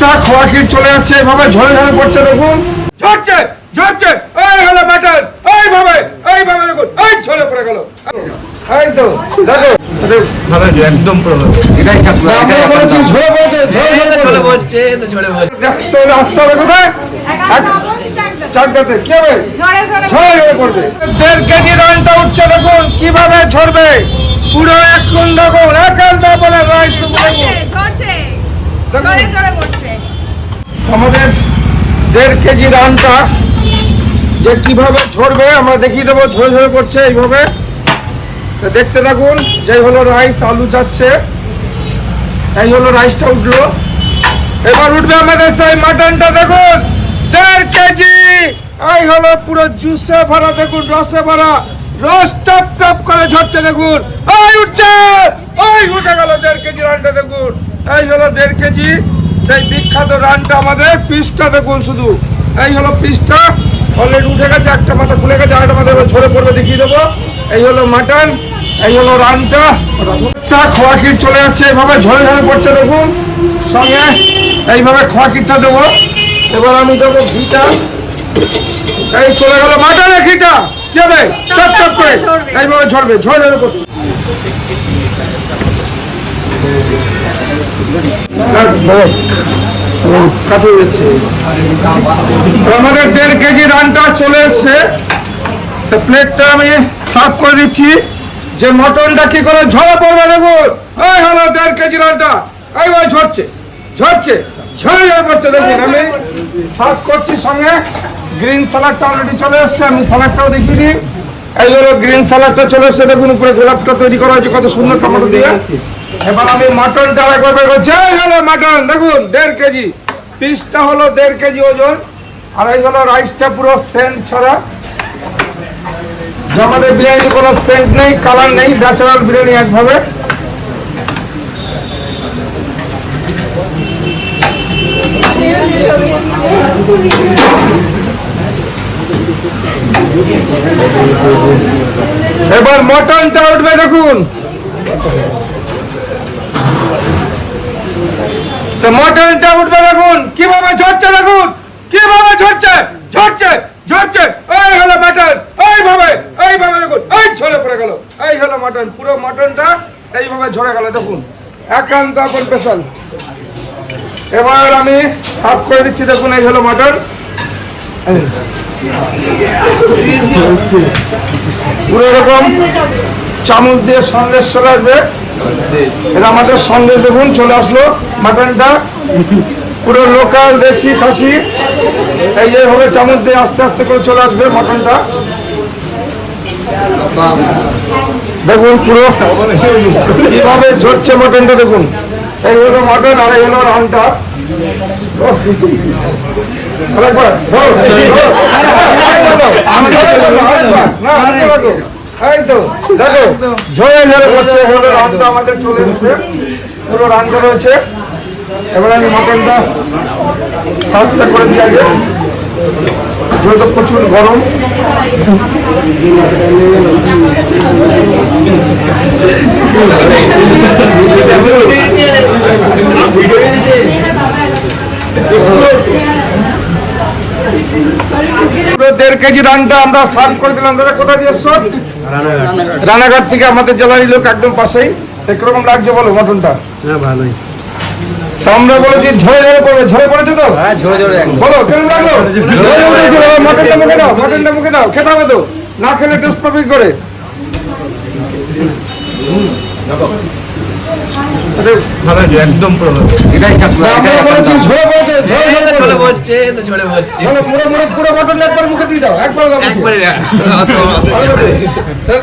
তা খোয়া ক্ষীর চলে যাচ্ছে এভাবে ঝরে ঝরে পড়ছে দেখুন। ঝরছে ঝরছে এই হলো মাটন এইভাবে এইভাবে দেখুন এই ঝরে পড়ে গেল। এই তো দেখো। একদম এটাই চাকলা আমরা বলেছি ঝরে পড়েছে ঝরে ঝরে ঝরে পড়ছে পড়ছে ঝরে পড়ছে। আসতে হবে কোথায়? চাকদাতে কি হবে? ঝরে ঝরে ঝরে ঝরে পড়বে। দেড় কেজি রানটা উঠছে দেখুন কীভাবে ঝরবে। পুরো এক এখন দেখুন একাল বলে রাইস দেখুন ঝরছে ঝরে ঝরে পড়ছে আমাদের দেড় কেজি রানটা যে কীভাবে ঝরবে, আমরা দেখিয়ে দেবো, ঝরে ঝরে পড়ছে এইভাবে। দেখতে থাকুন, যেই হলো রাইস, আলু যাচ্ছে। এই হলো রাইসটা উঠল। এবার উঠবে আমাদের সেই মাটনটা, দেখুন, দেড় কেজি। এই হলো পুরো জুসে ভরা, দেখুন, রসে ভরা। রস টপ টপ করে ঝরছে, দেখুন। এই উঠছে! এই উঠে গেল দেড় কেজি রানটা দেখুন। এই হলো দেড় কেজি। সেই বিখ্যাত রানটা আমাদের পিসটা দেখুন শুধু। এই হলো পিসটা অলরেডি উঠে গেছে, একটা মাথা খুলে গেছে, আরেকটা মাথা ঝরে পড়বে, দেখিয়ে দেবো। এই হলো মাটন, এই হলো রানটা। তা খোয়া ক্ষীর চলে যাচ্ছে, এভাবে ঝরে ঝরে পড়ছে দেখুন। সঙ্গে এইভাবে খোয়া ক্ষীরটা দেবো। এবার আমি দেবো ঘিটা। এই চলে গেল মাটনের ঘিটা। হবে টপ টপ করে। এইভাবে ঝরবে, ঝরে ঝরে পড়ছে। আমাদের দেড় কেজি রানটা চলে এসছে। তো প্লেটটা আমি সাফ করে দিচ্ছি। যে মটনটা কি করে ঝরে পড়বে দেখুন। এই হলো দেড় কেজি রানটা। এই ভাই ঝরছে ঝরছে, ঝরে ঝরে আমি সাফ করছি সঙ্গে। গ্রিন স্যালাডটা অলরেডি চলে এসছে। আমি স্যালাডটাও দেখিয়ে দিই। এই হলো গ্রিন স্যালাডটা চলে এসছে। দেখুন উপরে গোলাপটা তৈরি করা হয়েছে। কত সুন্দর টমেটো দিয়ে। এবার আমি মাটনটা আরেকবার বের হলো মাটন দেখুন, দেড় কেজি। পিসটা হলো দেড় কেজি ওজন। আর এই হলো রাইসটা পুরো সেন্ট ছাড়া। যে আমাদের বিরিয়ানিতে কোনো সেন্ট নেই কালার নেই ন্যাচারাল বিরিয়ানি একভাবে। এবার মটনটা উঠবে, দেখুন। তো মটনটা উঠবে দেখুন। কীভাবে ঝরছে দেখুন। কীভাবে ঝরছে? ঝরছে ঝরছে। এই হলো মাটন এইভাবে এইভাবে দেখুন। এই ঝরে পড়ে গেল। এই হলো মাটন পুরো মাটনটা এইভাবে ঝরে গেল, দেখুন। একান্ত আপন স্পেশাল এবার আমি সাফ করে দিচ্ছি, দেখুন, এই হলো মাটন পুরো এরকম চামচ দিয়ে সন্দেশ চলে আসবে। এটা আমাদের সন্দেশ দেখুন চলে আসলো মাটনটা। পুরো লোকাল দেশি খাসি। এই যে হবে চামচ দিয়ে আস্তে আস্তে করে চলে আসবে মাটনটা। দেখুন পুরো কীভাবে ঝরছে মটনটা দেখুন। এই হলো মটন আর এই হলো রানটা আরেকবার, এই তো দেখো ঝরে ঝরে পড়ছে হলো রানটা আমাদের চলে এসছে। পুরো রানটা রয়েছে। এবার আমি মটনটা সাতটা করে দিয়ে আগে। যেহেতু প্রচুর গরম পুরো দেড় কেজি রানটা আমরা সার্ভ করে দিলাম। দাদা কোথায় দিয়ে এসছো? রানাঘাট। থেকে আমাদের জেলারই লোক একদম পাশেই। তো কীরকম লাগছে বলো মটনটা? হ্যাঁ ভালোই। আমরা বলেছি ঝরে ঝরে পড়বে। ঝরে পড়েছে তো? হ্যাঁ বলো কেমন লাগল? ঝরে মটনটা মুখে দাও মটনটা মুখে দাও। খেতে হবে তো? না খেলে টেস্ট পাবি করে। একদম এটাই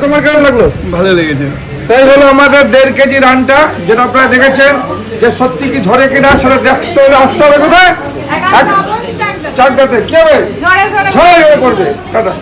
তোমার কেমন লাগল? ভালো লেগেছে। তাই হলো আমাদের দেড় কেজি রানটা যেটা আপনারা দেখেছেন যে সত্যি কি ঝরে কিনা সেটা দেখতে হলে আসতে হবে কোথায়? চাকদাতে কি হবে? ঝরে পড়বে। টাটা।